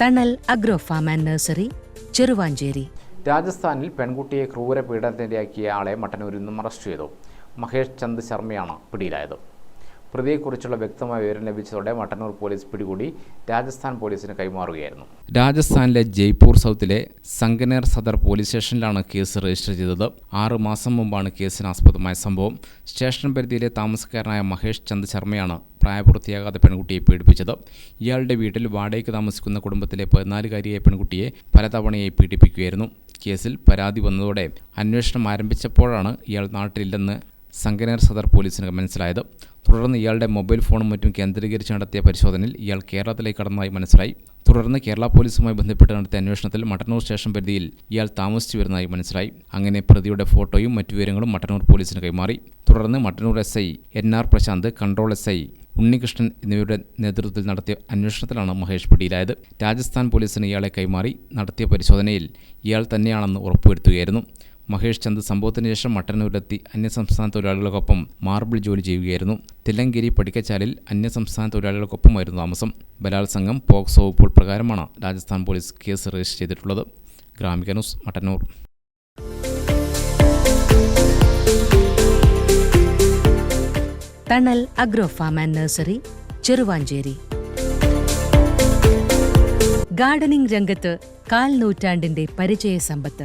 Thanal agro farm and nursery Cheruvanchery. രാജസ്ഥാനിൽ പെൺകുട്ടിയെ ക്രൂര പീഡനത്തിനിരയാക്കിയ ആളെ മട്ടന്നൂരിൽ നിന്നും അറസ്റ്റ് ചെയ്തു. മഹേഷ് ചന്ദ് ശർമ്മയാണ് പിടിയിലായത്. പ്രതിയെക്കുറിച്ചുള്ള വ്യക്തമായ വിവരം ലഭിച്ചതോടെ മട്ടന്നൂർ പോലീസ് പിടികൂടി രാജസ്ഥാൻ പോലീസിന് കൈമാറുകയായിരുന്നു. രാജസ്ഥാനിലെ ജയ്പൂർ സൗത്തിലെ സംഗനേർ സദർ പോലീസ് സ്റ്റേഷനിലാണ് കേസ് രജിസ്റ്റർ ചെയ്തത്. ആറ് മാസം മുമ്പാണ് കേസിന് ആസ്പദമായ സംഭവം. സ്റ്റേഷൻ പരിധിയിലെ താമസക്കാരനായ മഹേഷ് ചന്ദ് ശർമ്മയാണ് പ്രായപൂർത്തിയാകാത്ത പെൺകുട്ടിയെ പീഡിപ്പിച്ചത്. ഇയാളുടെ വീട്ടിൽ വാടകയ്ക്ക് താമസിക്കുന്ന കുടുംബത്തിലെ പതിനാലുകാരിയായ പെൺകുട്ടിയെ പലതവണയായി പീഡിപ്പിക്കുകയായിരുന്നു. കേസിൽ പരാതി വന്നതോടെ അന്വേഷണം ആരംഭിച്ചപ്പോഴാണ് ഇയാൾ നാട്ടിലില്ലെന്ന് സംഗനേർ സദർ പോലീസിന് മനസ്സിലായത്. തുടർന്ന് ഇയാളുടെ മൊബൈൽ ഫോണും മറ്റും കേന്ദ്രീകരിച്ച് നടത്തിയ പരിശോധനയിൽ ഇയാൾ കേരളത്തിലേക്ക് കടന്നതായി മനസ്സിലായി. തുടർന്ന് കേരള പോലീസുമായി ബന്ധപ്പെട്ട് നടത്തിയ അന്വേഷണത്തിൽ മട്ടന്നൂർ സ്റ്റേഷൻ പരിധിയിൽ ഇയാൾ താമസിച്ചു വരുന്നതായി മനസ്സിലായി. അങ്ങനെ പ്രതിയുടെ ഫോട്ടോയും മറ്റു വിവരങ്ങളും മട്ടന്നൂർ പോലീസിന് കൈമാറി. തുടർന്ന് Mattannur S I N R Prashanth control S I Unnikrishnan എന്നിവരുടെ നേതൃത്വത്തിൽ നടത്തിയ അന്വേഷണത്തിലാണ് മഹേഷ് പിടിയിലായത്. രാജസ്ഥാൻ പോലീസിന് ഇയാളെ കൈമാറി നടത്തിയ പരിശോധനയിൽ ഇയാൾ തന്നെയാണെന്ന് ഉറപ്പുവരുത്തുകയായിരുന്നു. മഹേഷ് ചന്ദ് സംഭവത്തിന് ശേഷം മട്ടന്നൂരിലെത്തി അന്യസംസ്ഥാന തൊഴിലാളികൾക്കൊപ്പം മാർബിൾ ജോലി ചെയ്യുകയായിരുന്നു. തില്ലങ്കേരി പടിക്കച്ചാലിൽ അന്യസംസ്ഥാന തൊഴിലാളികൾക്കൊപ്പമായിരുന്നു താമസം. ബലാത്സംഗം പോക്സോ വകുപ്പുകൾ പ്രകാരമാണ് രാജസ്ഥാൻ പോലീസ് കേസ് രജിസ്റ്റർ ചെയ്തിട്ടുള്ളത്. Gramika news Mattannur. Thanal agro farm and nursery Cheruvanchery. Gardening രംഗത്ത് കാൽ നൂറ്റാണ്ടിന്റെ പരിചയ സമ്പത്ത്.